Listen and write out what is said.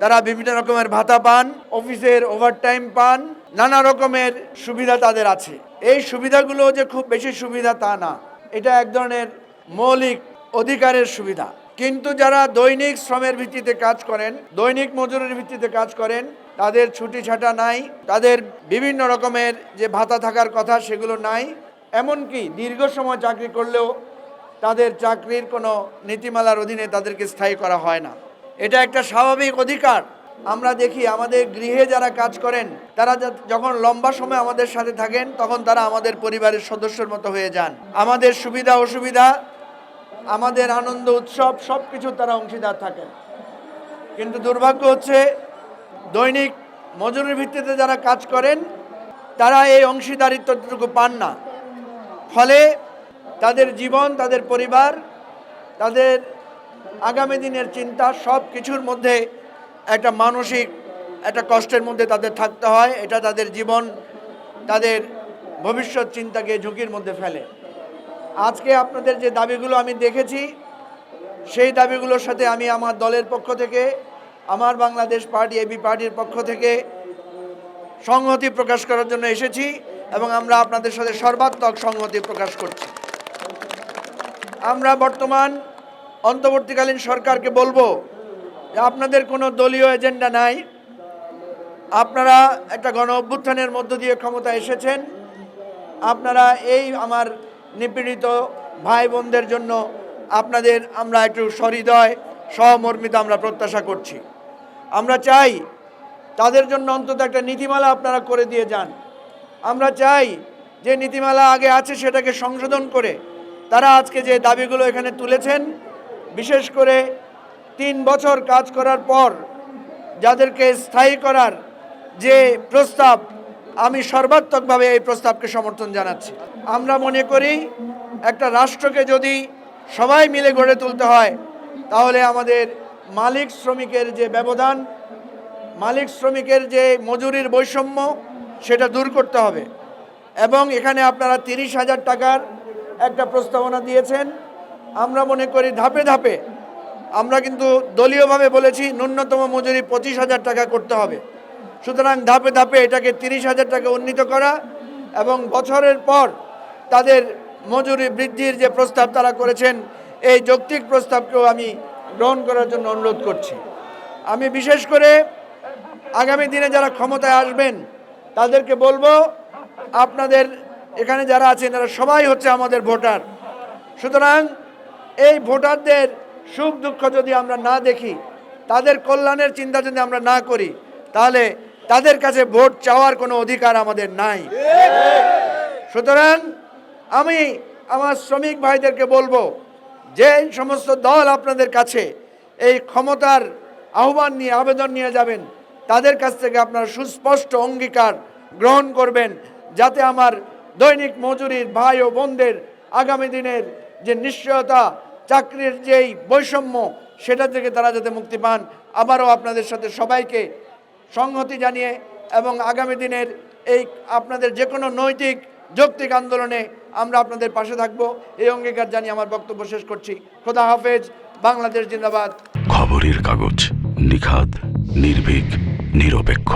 তারা বিভিন্ন রকমের ভাতা পান, অফিসের ওভারটাইম পান, নানা রকমের সুবিধা তাদের আছে। এই সুবিধাগুলো যে খুব বেশি সুবিধা তা না। এটা এক ধরনের মৌলিক অধিকারের সুবিধা। কিন্তু যারা দৈনিক শ্রমের ভিত্তিতে কাজ করেন, দৈনিক মজুরির ভিত্তিতে কাজ করেন, তাদের ছুটি ছাটা নাই, তাদের বিভিন্ন রকমের যে ভাতা থাকার কথা সেগুলো নাই, এমনকি দীর্ঘ সময় চাকরি করলেও তাদের চাকরির কোনো নীতিমালার অধীনে তাদেরকে স্থায়ী করা হয় না। এটা একটা স্বাভাবিক অধিকার। আমরা দেখি আমাদের গৃহে যারা কাজ করেন, তারা যখন লম্বা সময় আমাদের সাথে থাকেন, তখন তারা আমাদের পরিবারের সদস্যের মতো হয়ে যান। আমাদের সুবিধা, অসুবিধা, আমাদের আনন্দ, উৎসব সব কিছু তারা অংশীদার থাকেন। কিন্তু দুর্ভাগ্য হচ্ছে, দৈনিক মজুরির ভিত্তিতে যারা কাজ করেন, তারা এই অংশীদারিত্বটুকু পান না। ফলে তাদের জীবন, তাদের পরিবার, তাদের আগামী দিনের চিন্তা সব কিছুর মধ্যে একটা মানসিক, একটা কষ্টের মধ্যে তাদের থাকতে হয়। এটা তাদের জীবন, তাদের ভবিষ্যৎ চিন্তাকে ঝুঁকির মধ্যে ফেলে। আজকে আপনাদের যে দাবিগুলো আমি দেখেছি, সেই দাবিগুলোর সাথে আমি আমার দলের পক্ষ থেকে, আমার বাংলাদেশ পার্টি, এবি পার্টির পক্ষ থেকে সংহতি প্রকাশ করার জন্য এসেছি এবং আমরা আপনাদের সাথে সর্বাত্মক সংহতি প্রকাশ করছি। আমরা বর্তমান অন্তর্বর্তীকালীন সরকারকে বলব যে আপনাদের কোনো দলীয় এজেন্ডা নাই। আপনারা একটা গণ অভ্যুত্থানের মধ্য দিয়ে ক্ষমতা এসেছেন। আপনারা এই আমার নিপীড়িত ভাই বোনদের জন্য আপনাদের আমরা একটু সহৃদয়, সহমর্মিতা আমরা প্রত্যাশা করছি। আমরা চাই তাদের জন্য অন্তত একটা নীতিমালা আপনারা করে দিয়ে যান। আমরা চাই যে নীতিমালা আগে আছে সেটাকে সংশোধন করে তারা আজকে যে দাবিগুলো এখানে তুলেছেন বিশেষ করে তিন বছর কাজ করার পর যাদেরকে স্থায়ী করার যে প্রস্তাব, আমি সর্বাত্মকভাবে এই প্রস্তাবকে সমর্থন জানাচ্ছি। আমরা মনে করি একটা রাষ্ট্রকে যদি সবাই মিলে গড়ে তুলতে হয়, তাহলে আমাদের মালিক শ্রমিকের যে ব্যবধান, মালিক শ্রমিকের যে মজুরির বৈষম্য, সেটা দূর করতে হবে। এবং এখানে আপনারা তিরিশ হাজার টাকার একটা প্রস্তাবনা দিয়েছেন। আমরা মনে করি ধাপে ধাপে আমরা কিন্তু দলীয়ভাবে বলেছি, ন্যূনতম মজুরি পঁচিশ হাজার টাকা করতে হবে। সুতরাং ধাপে ধাপে এটাকে তিরিশ হাজার টাকা উন্নীত করা এবং বছরের পর তাদের মজুরি বৃদ্ধির যে প্রস্তাব তারা করেছেন, এই যৌক্তিক প্রস্তাবকেও আমি গ্রহণ করার জন্য অনুরোধ করছি। আমি বিশেষ করে আগামী দিনে যারা ক্ষমতায় আসবেন, তাদেরকে বলব, আপনাদের এখানে যারা আছেন তারা সবাই হচ্ছে আমাদের ভোটার। সুতরাং এই ভোটারদের সুখ দুঃখ যদি আমরা না দেখি, তাদের কল্যাণের চিন্তা যদি আমরা না করি, তাহলে তাদের কাছে ভোট চাওয়ার কোনো অধিকার আমাদের নাই। সুতরাং আমি আমার শ্রমিক ভাইদেরকে বলব, যে সমস্ত দল আপনাদের কাছে এই ক্ষমতার আহ্বান নিয়ে, আবেদন নিয়ে যাবেন, তাদের কাছ থেকে আপনারা সুস্পষ্ট অঙ্গীকার গ্রহণ করবেন, যাতে আমার দৈনিক মজুরির ভাই ও বোনদের আগামী দিনের যে নিশ্চয়তা, চাকরির যেই বৈষম্য, সেটা থেকে তারা যাতে মুক্তি পান, আবারও আপনাদের সাথে সবাইকে সংহতি জানিয়ে এবং আগামী দিনের এই আপনাদের যে কোনো নৈতিক, যৌক্তিক আন্দোলনে আমরা আপনাদের পাশে থাকব। এই অঙ্গীকার জানিয়ে আমার বক্তব্য শেষ করছি। খোদা হাফেজ, বাংলাদেশ জিন্দাবাদ। খবরের কাগজ নিখাদ, নির্ভীক, নিরপেক্ষ।